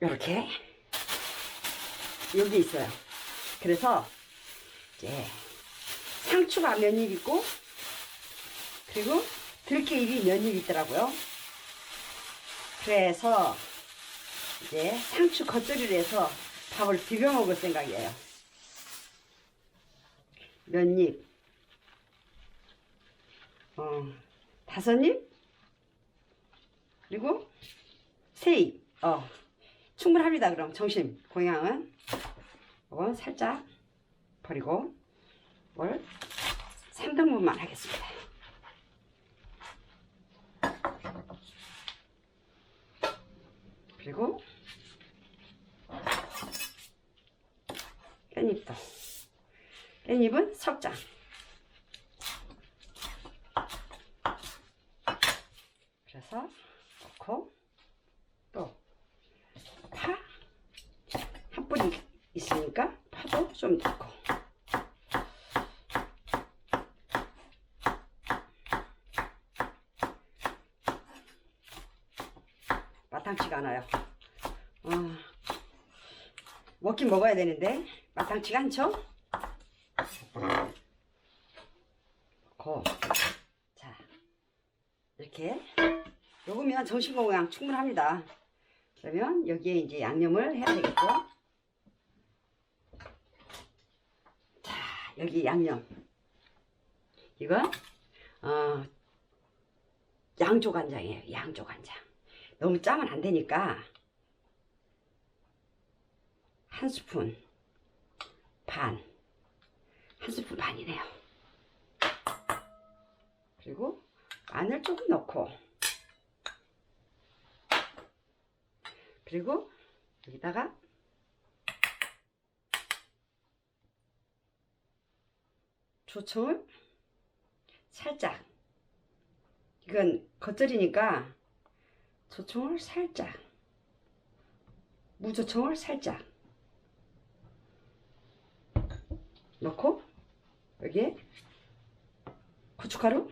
이렇게 여기 있어요. 그래서 이제 상추가 몇입 있고 그리고 들깨잎이 몇입 있더라고요. 그래서 이제 상추 겉절이를 해서 밥을 비벼 먹을 생각이에요. 몇 입? 어, 다섯 입? 그리고 세 입. 어, 충분합니다. 그럼 점심 공양은 이건 살짝 버리고 이걸 3등분만 하겠습니다. 그리고 깻잎도 깻잎은 석장 그래서 넣고 또 파 한 뿌리 있으니까 파도 좀 넣고 마땅치가 않아요. 어, 먹긴 먹어야 되는데 마땅치가 않죠? 넣고 자 이렇게 녹으면 공양 충분합니다. 그러면 여기에 이제 양념을 해야 되겠죠? 자 여기 양념 이건 어, 양조간장이에요. 양조간장. 너무 짜면 안 되니까 한 스푼 반, 한 스푼 반이네요. 그리고 마늘 조금 넣고 그리고 여기다가 조청을 살짝. 이건 겉절이니까 조청을 살짝. 무조청을 살짝. 넣고 여기에 고춧가루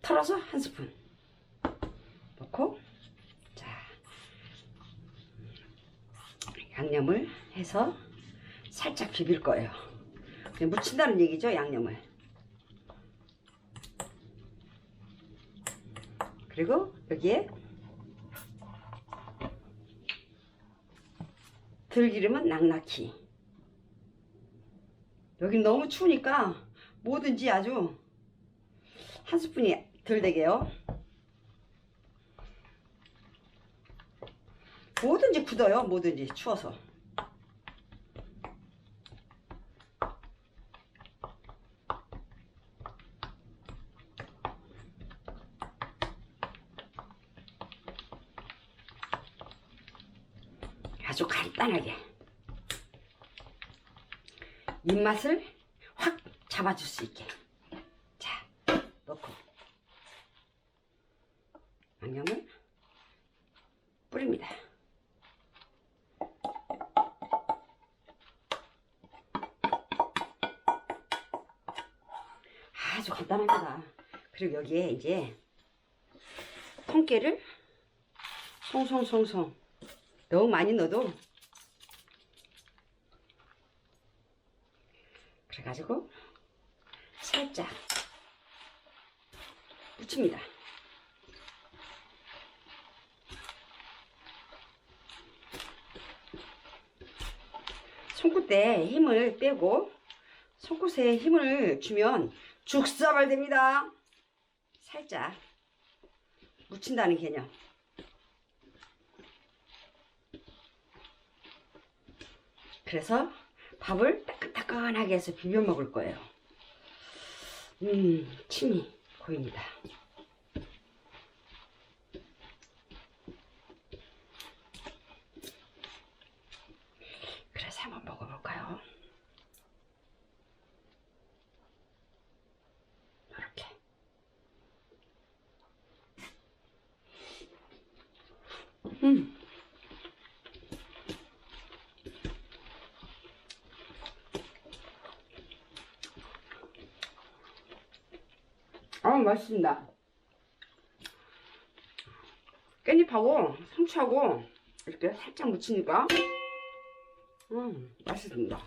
털어서 한 스푼 넣고 자 양념을 해서 살짝 비빌 거예요. 그냥 묻힌다는 얘기죠 양념을. 그리고 여기에 들기름은 낭낙히. 여긴 너무 추우니까 뭐든지 아주 한 스푼이 덜 되게요. 뭐든지 굳어요 뭐든지 추워서 아주 간단하게. 입맛을 확 잡아줄 수 있게. 자 넣고. 양념을 뿌립니다. 아주 간단합니다. 그리고 여기에 이제 통깨를 송송송송 너무 많이 넣어도 그래가지고 살짝 묻힙니다. 손끝에 힘을 빼고 손끝에 힘을 주면 죽사발 됩니다. 살짝 묻힌다는 개념. 그래서 밥을 따끈따끈하게 해서 비벼 먹을 거예요. 음, 침이 고입니다. 그래서 한번 먹어볼까요? 이렇게. 음. 아 맛있습니다. 깻잎하고 상추하고 이렇게 살짝 무치니까 음 맛있습니다.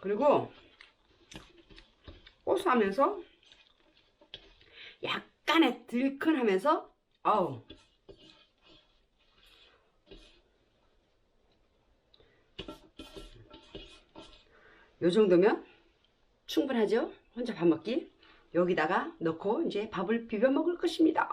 그리고 고소하면서 약간의 들큰하면서 아우 요 정도면 충분하죠? 혼자 밥 먹기 여기다가 넣고 이제 밥을 비벼 먹을 것입니다.